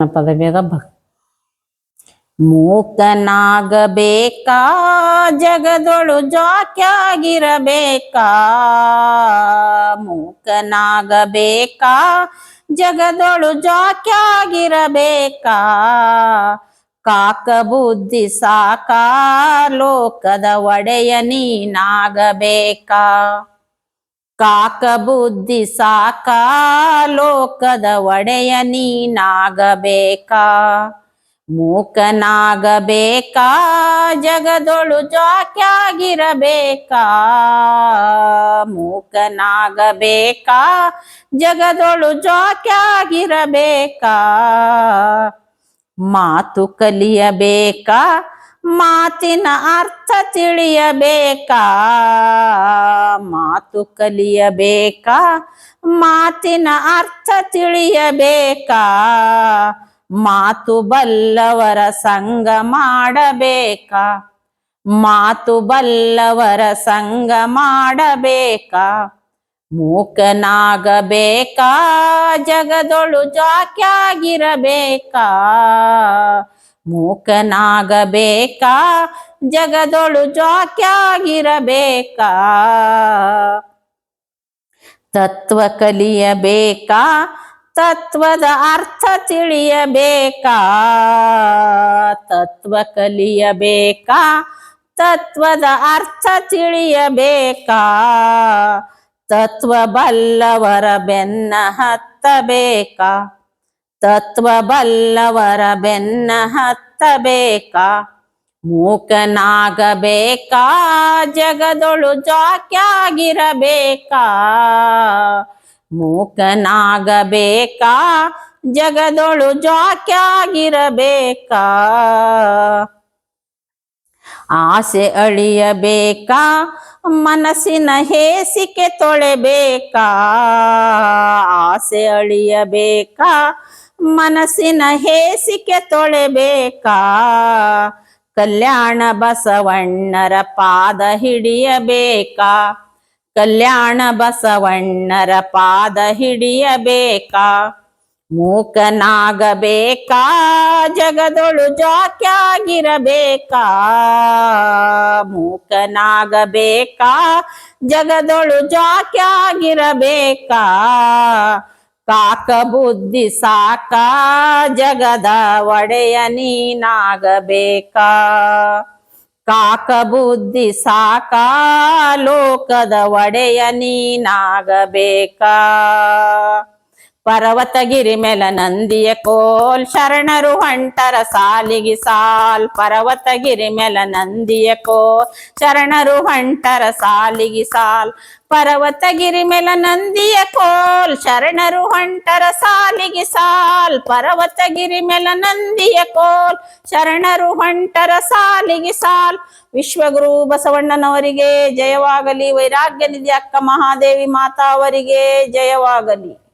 ಪದವಿಯಾಗ ಭಕ್. ಮೂಕನಾಗಬೇಕಾ ಜಗದೊಳು ಜಾಕ್ಯಾಗಿರಬೇಕಾ? ಮೂಕನಾಗಬೇಕಾ ಜಗದೊಳು ಜಾಕ್ಯಾಗಿರಬೇಕಾ? ಕಾಕ ಬುದ್ಧಿ ಸಾಕ ಲೋಕದ ಒಡೆಯ ನೀನಾಗಬೇಕಾ? ಕಾಕ ಬುದ್ಧಿ ಸಾಕ ಲೋಕದ ಒಡೆಯ ನೀನಾಗಬೇಕಾ? ಮೂಕನಾಗಬೇಕಾ? ಜಗದೊಳು ಜಾಕ್ಯಾಗಿರಬೇಕಾ? ಮೂಕನಾಗಬೇಕಾ? ಜಗದೊಳು ಜಾಕ್ಯಾಗಿರಬೇಕಾ? ಮಾತು ಕಲಿಯಬೇಕಾ? ಮಾತಿನ ಅರ್ಥ ತಿಳಿಯಬೇಕಾ? ಮಾತು ಕಲಿಯಬೇಕಾ? ಮಾತಿನ ಅರ್ಥ ತಿಳಿಯಬೇಕಾ? ಮಾತು ಬಲ್ಲವರ ಸಂಗ ಮಾಡಬೇಕಾ? ಮಾತು ಬಲ್ಲವರ ಸಂಗ ಮಾಡಬೇಕಾ? ಮೂಕನಾಗಬೇಕಾ? ಜಗದೊಳು ಜಾಕ್ಯಾಗಿರಬೇಕಾ? ಮೂಕನಾಗಬೇಕಾ? ಜಗದೊಳು ಜಾಕ್ಯಾಗಿರಬೇಕಾ? ತತ್ವ ಕಲಿಯಬೇಕಾ? ತತ್ವದ ಅರ್ಥ ತಿಳಿಯಬೇಕಾ? ತತ್ವ ಕಲಿಯಬೇಕಾ? ತತ್ವದ ಅರ್ಥ ತಿಳಿಯಬೇಕಾ? ತತ್ವ ಬಲ್ಲವರ ಬೆನ್ನ ಹತ್ತಬೇಕಾ? ತತ್ವ ಬಲ್ಲವರ ಬೆನ್ನ ಹತ್ತಬೇಕಾ? ಮೂಕನಾಗಬೇಕಾ? ಜಗದೊಳು ಜಾಕ್ಯಾಗಿರಬೇಕಾ? ಮೂಕನಾಗಬೇಕಾ? ಜಗದೊಳು ಜಾಕ್ಯಾಗಿರಬೇಕಾ? ಆಸೆ ಅಳಿಯಬೇಕಾ? ಮನಸ್ಸಿನ ಹೇಸಿಕೆ ತೊಳೆಬೇಕಾ? ಆಸೆ ಅಳಿಯಬೇಕಾ? ಮನಸ್ಸಿನ ಹೇಸಿಕೆ ತೊಳೆಬೇಕಾ? ಕಲ್ಯಾಣ ಬಸವಣ್ಣರ ಪಾದ ಹಿಡಿಯಬೇಕಾ? ಕಲ್ಯಾಣ ಬಸವಣ್ಣರ ಪಾದ ಹಿಡಿಯಬೇಕಾ? ಮೂಕನಾಗಬೇಕಾ? ಜಗದೊಳು ಜಾಕ್ಯಾಗಿರಬೇಕಾ ಮೂಕನಾಗಬೇಕಾ? ಜಗದೊಳು ಜಾಕ್ಯಾಗಿರಬೇಕಾ ಕಾಕ ಬುದ್ಧಿ ಸಾಕ ಜಗದ ಒಡೆಯ ನೀನಾಗಬೇಕಾ. ಕಾಕ ಬುದ್ಧಿ ಸಾಕ ಲೋಕದ ಒಡೆಯ ನೀನಾಗಬೇಕಾ. ಪರ್ವತಗಿರಿ ಮೇಲ ನಂದಿಯ ಕೋಲ್ ಶರಣರು ಹಂಟರ ಸಾಲಿಗೆ ಸಾಲ್. ಪರ್ವತಗಿರಿ ಮೇಲ ನಂದಿಯ ಕೋಲ್ ಶರಣರು ಹಂಟರ ಸಾಲಿಗೆ ಸಾಲ್. ಪರ್ವತಗಿರಿ ಮೇಲ ನಂದಿಯ ಕೋಲ್ ಶರಣರು ಹೊಂಟರ ಸಾಲಿಗೆ ಸಾಲ್. ಪರ್ವತಗಿರಿ ಮೇಲ ನಂದಿಯ ಕೋಲ್ ಶರಣರು ಹೊಂಟರ ಸಾಲಿಗೆ ಸಾಲ್. ವಿಶ್ವಗುರು ಬಸವಣ್ಣನವರಿಗೆ ಜಯವಾಗಲಿ. ವೈರಾಗ್ಯ ನಿಧಿ ಅಕ್ಕ ಮಹಾದೇವಿ ಮಾತಾ ಅವರಿಗೆ ಜಯವಾಗಲಿ.